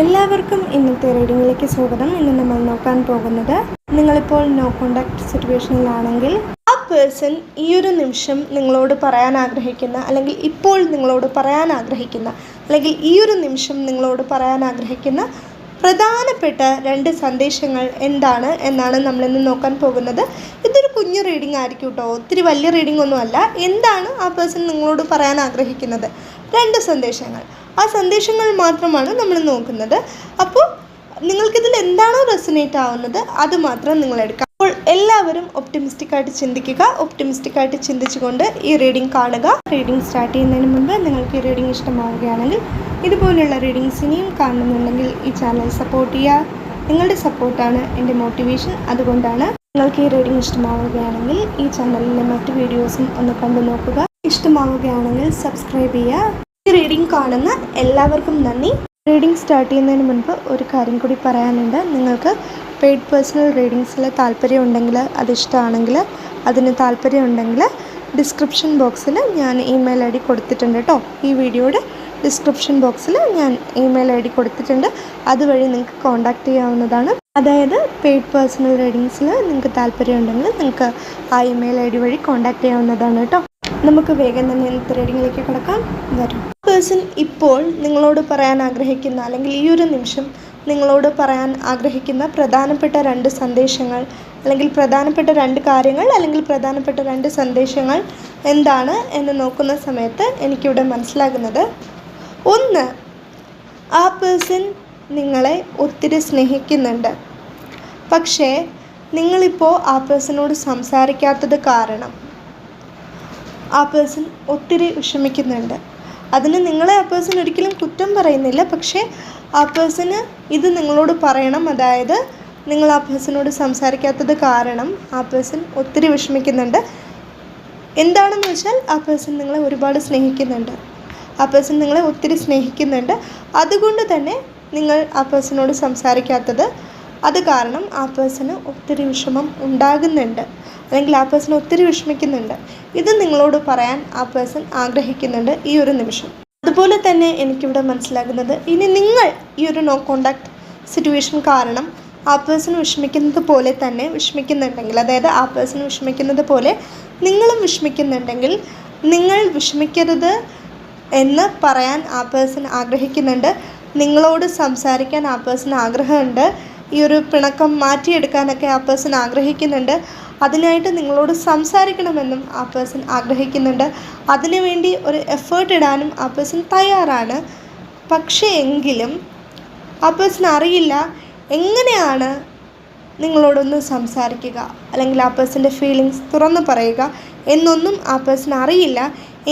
എല്ലാവർക്കും ഇന്നത്തെ റീഡിങ്ങിലേക്ക് സ്വാഗതം. ഇന്ന് നമ്മൾ നോക്കാൻ പോകുന്നത് നിങ്ങളിപ്പോൾ നോ കോണ്ടാക്ട് സിറ്റുവേഷനിലാണെങ്കിൽ ആ പേഴ്സൺ ഈ ഒരു നിമിഷം നിങ്ങളോട് പറയാൻ ആഗ്രഹിക്കുന്ന അല്ലെങ്കിൽ ഇപ്പോൾ നിങ്ങളോട് പറയാൻ ആഗ്രഹിക്കുന്ന അല്ലെങ്കിൽ ഈ ഒരു നിമിഷം നിങ്ങളോട് പറയാൻ ആഗ്രഹിക്കുന്ന പ്രധാനപ്പെട്ട രണ്ട് സന്ദേശങ്ങൾ എന്താണ് എന്നാണ് നമ്മളിന്ന് നോക്കാൻ പോകുന്നത്. ഇതൊരു കുഞ്ഞു റീഡിംഗ് ആയിരിക്കും കേട്ടോ ഒത്തിരി വലിയ റീഡിംഗ് ഒന്നുമല്ല. എന്താണ് ആ പേഴ്സൺ നിങ്ങളോട് പറയാൻ ആഗ്രഹിക്കുന്നത്? രണ്ട് സന്ദേശങ്ങൾ. ആ സന്ദേശങ്ങൾ മാത്രമാണ് നമ്മൾ നോക്കുന്നത്. അപ്പോൾ നിങ്ങൾക്കിതിൽ എന്താണോ റെസനേറ്റ് ആവുന്നത് അത് മാത്രം നിങ്ങൾ എടുക്കാം. അപ്പോൾ എല്ലാവരും ഒപ്റ്റിമിസ്റ്റിക് ആയിട്ട് ചിന്തിക്കുക. ഒപ്റ്റിമിസ്റ്റിക് ആയിട്ട് ചിന്തിച്ചുകൊണ്ട് ഈ റീഡിംഗ് കാണുക. റീഡിംഗ് സ്റ്റാർട്ട് ചെയ്യുന്നതിന് മുമ്പ് നിങ്ങൾക്ക് ഈ റീഡിംഗ് ഇഷ്ടമാവുകയാണെങ്കിൽ ഇതുപോലുള്ള റീഡിങ്സ് ഇനിയും കാണുന്നുണ്ടെങ്കിൽ ഈ ചാനൽ സപ്പോർട്ട് ചെയ്യുക. നിങ്ങളുടെ സപ്പോർട്ടാണ് എന്റെ മോട്ടിവേഷൻ അതുകൊണ്ടാണ് നിങ്ങൾക്ക് ഈ റീഡിംഗ് ഇഷ്ടമാവുകയാണെങ്കിൽ ഈ ചാനലിലെ മറ്റ് വീഡിയോസും ഒന്ന് കണ്ടു നോക്കുക ഇഷ്ടമാവുകയാണെങ്കിൽ സബ്സ്ക്രൈബ് ചെയ്യുക. റീഡിംഗ് കാണുന്ന എല്ലാവർക്കും നന്ദി. റീഡിംഗ് സ്റ്റാർട്ട് ചെയ്യുന്നതിന് മുൻപ് ഒരു കാര്യം കൂടി പറയാനുണ്ട്. നിങ്ങൾക്ക് പെയ്ഡ് പേഴ്സണൽ റീഡിങ്സിൽ താല്പര്യമുണ്ടെങ്കിൽ അത് ഇഷ്ടമാണെങ്കിൽ അതിന് താല്പര്യമുണ്ടെങ്കിൽ ഡിസ്ക്രിപ്ഷൻ ബോക്സിൽ ഞാൻ ഇമെയിൽ ഐ ഡി കൊടുത്തിട്ടുണ്ട് കേട്ടോ ഈ വീഡിയോയുടെ ഡിസ്ക്രിപ്ഷൻ ബോക്സിൽ ഞാൻ ഇമെയിൽ ഐ ഡി കൊടുത്തിട്ടുണ്ട്. അതുവഴി നിങ്ങൾക്ക് കോൺടാക്റ്റ് ചെയ്യാവുന്നതാണ്. അതായത് പെയ്ഡ് പേഴ്സണൽ റീഡിങ്സിൽ നിങ്ങൾക്ക് താല്പര്യമുണ്ടെങ്കിൽ നിങ്ങൾക്ക് ആ ഇമെയിൽ ഐ ഡി വഴി കോൺടാക്റ്റ് ചെയ്യാവുന്നതാണ് കേട്ടോ നമുക്ക് വേഗം തന്നെ ഇന്നത്തെ റീഡിങ്ങിലേക്ക് കിടക്കാം. വരും. പേഴ്സൺ ഇപ്പോൾ നിങ്ങളോട് പറയാൻ ആഗ്രഹിക്കുന്ന അല്ലെങ്കിൽ ഈ ഒരു നിമിഷം നിങ്ങളോട് പറയാൻ ആഗ്രഹിക്കുന്ന പ്രധാനപ്പെട്ട രണ്ട് സന്ദേശങ്ങൾ അല്ലെങ്കിൽ പ്രധാനപ്പെട്ട രണ്ട് കാര്യങ്ങൾ അല്ലെങ്കിൽ പ്രധാനപ്പെട്ട രണ്ട് സന്ദേശങ്ങൾ എന്താണ് എന്ന് നോക്കുന്ന സമയത്ത് എനിക്കിവിടെ മനസ്സിലാകുന്നത്. ഒന്ന് ആ പേഴ്സൺ നിങ്ങളെ ഒത്തിരി സ്നേഹിക്കുന്നുണ്ട്. പക്ഷേ നിങ്ങളിപ്പോൾ ആ പേഴ്സണോട് സംസാരിക്കാത്തത് കാരണം ആ പേഴ്സൺ ഒത്തിരി വിഷമിക്കുന്നുണ്ട്. അതിന് നിങ്ങളെ ആ പേഴ്സൺ ഒരിക്കലും കുറ്റം പറയുന്നില്ല. പക്ഷേ ആ പേഴ്സണ് ഇത് നിങ്ങളോട് പറയണം. അതായത് നിങ്ങൾ ആ പേഴ്സണോട് സംസാരിക്കാത്തത് കാരണം ആ പേഴ്സൺ ഒത്തിരി വിഷമിക്കുന്നുണ്ട്. എന്താണെന്ന് വെച്ചാൽ ആ പേഴ്സൺ നിങ്ങളെ ഒരുപാട് സ്നേഹിക്കുന്നുണ്ട്. ആ പേഴ്സൺ നിങ്ങളെ ഒത്തിരി സ്നേഹിക്കുന്നുണ്ട്. അതുകൊണ്ട് തന്നെ നിങ്ങൾ ആ പേഴ്സണോട് സംസാരിക്കാത്തത് അത് കാരണം ആ പേഴ്സണ് ഒത്തിരി വിഷമം ഉണ്ടാകുന്നുണ്ട്. അല്ലെങ്കിൽ ആ പേഴ്സൺ ഒത്തിരി വിഷമിക്കുന്നുണ്ട്. ഇത് നിങ്ങളോട് പറയാൻ ആ പേഴ്സൺ ആഗ്രഹിക്കുന്നുണ്ട് ഈ ഒരു നിമിഷം. അതുപോലെ തന്നെ എനിക്കിവിടെ മനസ്സിലാകുന്നത് ഇനി നിങ്ങൾ ഈ ഒരു നോ കോണ്ടാക്ട് സിറ്റുവേഷൻ കാരണം ആ പേഴ്സൺ വിഷമിക്കുന്നത് പോലെ തന്നെ വിഷമിക്കുന്നുണ്ടെങ്കിൽ അതായത് ആ പേഴ്സൺ വിഷമിക്കുന്നത് പോലെ നിങ്ങളും വിഷമിക്കുന്നുണ്ടെങ്കിൽ നിങ്ങൾ വിഷമിക്കരുത് എന്ന് പറയാൻ ആ പേഴ്സൺ ആഗ്രഹിക്കുന്നുണ്ട്. നിങ്ങളോട് സംസാരിക്കാൻ ആ പേഴ്സൺ ആഗ്രഹമുണ്ട്. ഈ ഒരു പിണക്കം മാറ്റിയെടുക്കാനൊക്കെ ആ പേഴ്സൺ ആഗ്രഹിക്കുന്നുണ്ട്. അതിനായിട്ട് നിങ്ങളോട് സംസാരിക്കണമെന്നും ആ പേഴ്സൺ ആഗ്രഹിക്കുന്നുണ്ട്. അതിനുവേണ്ടി ഒരു എഫേർട്ട് ഇടാനും ആ പേഴ്സൺ തയ്യാറാണ്. പക്ഷേ എങ്കിലും ആ പേഴ്സൺ അറിയില്ല എങ്ങനെയാണ് നിങ്ങളോടൊന്ന് സംസാരിക്കുക അല്ലെങ്കിൽ ആ പേഴ്സന്റെ ഫീലിങ്സ് തുറന്നു പറയുക എന്നൊന്നും ആ പേഴ്സൺ അറിയില്ല.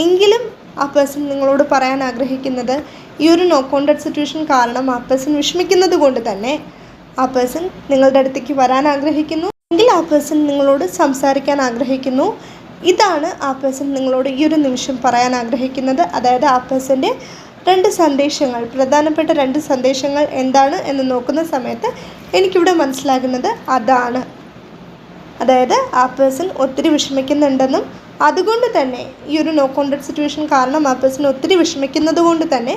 എങ്കിലും ആ പേഴ്സൺ നിങ്ങളോട് പറയാൻ ആഗ്രഹിക്കുന്നത് ഈ ഒരു നോ കോണ്ടാക്ട് സിറ്റുവേഷൻ കാരണം ആ പേഴ്സൺ വിഷമിക്കുന്നത് കൊണ്ട് തന്നെ. ആ പേഴ്സൺ നിങ്ങളുടെ അടുത്തേക്ക് വരാൻ ആഗ്രഹിക്കുന്നു. എങ്കിൽ ആ പേഴ്സൺ നിങ്ങളോട് സംസാരിക്കാൻ ആഗ്രഹിക്കുന്നു. ഇതാണ് ആ പേഴ്സൺ നിങ്ങളോട് ഈ ഒരു നിമിഷം പറയാൻ ആഗ്രഹിക്കുന്നത്. അതായത് ആ പേഴ്സന്റെ രണ്ട് സന്ദേശങ്ങൾ പ്രധാനപ്പെട്ട രണ്ട് സന്ദേശങ്ങൾ എന്താണ് എന്ന് നോക്കുന്ന സമയത്ത് എനിക്കിവിടെ മനസ്സിലാകുന്നത് അതാണ്. അതായത് ആ പേഴ്സൺ ഒത്തിരി വിഷമിക്കുന്നുണ്ടെന്നും അതുകൊണ്ട് തന്നെ ഈ ഒരു നോ കോൺടാക്ട് സിറ്റുവേഷൻ കാരണം ആ പേഴ്സൺ ഒത്തിരി വിഷമിക്കുന്നത് കൊണ്ട് തന്നെ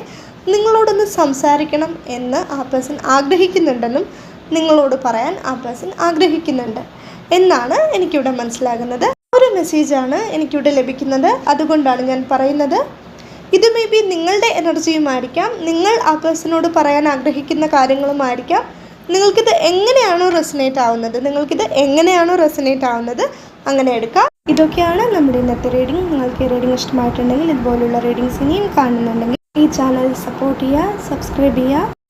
നിങ്ങളോടൊന്ന് സംസാരിക്കണം എന്ന് ആ പേഴ്സൺ ആഗ്രഹിക്കുന്നുണ്ടെന്നും നിങ്ങളോട് പറയാൻ ആ പേഴ്സൺ ആഗ്രഹിക്കുന്നുണ്ട്. എന്നാണ് എനിക്കിവിടെ മനസ്സിലാകുന്നത്. ഒരു മെസ്സേജാണ് എനിക്കിവിടെ ലഭിക്കുന്നത്. അതുകൊണ്ടാണ് ഞാൻ പറയുന്നത്. ഇത് മേ ബി നിങ്ങളുടെ എനർജിയുമായിരിക്കാം നിങ്ങൾ ആ പേഴ്സണോട് പറയാൻ ആഗ്രഹിക്കുന്ന കാര്യങ്ങളുമായിരിക്കാം നിങ്ങൾക്കിത് എങ്ങനെയാണോ റെസനേറ്റ് ആവുന്നത്? നിങ്ങൾക്കിത് എങ്ങനെയാണോ റെസനേറ്റ് ആവുന്നത്? അങ്ങനെ എടുക്കാം. ഇതൊക്കെയാണ് നമ്മുടെ ഇന്നത്തെ റീഡിംഗ് നിങ്ങൾക്ക് ഈ റീഡിംഗ് ഇഷ്ടമായിട്ടുണ്ടെങ്കിൽ ഇതുപോലുള്ള റീഡിങ്സ് ഇനിയും കാണുന്നുണ്ടെങ്കിൽ ഈ ചാനൽ സപ്പോർട്ട് ചെയ്യുക സബ്സ്ക്രൈബ് ചെയ്യുക.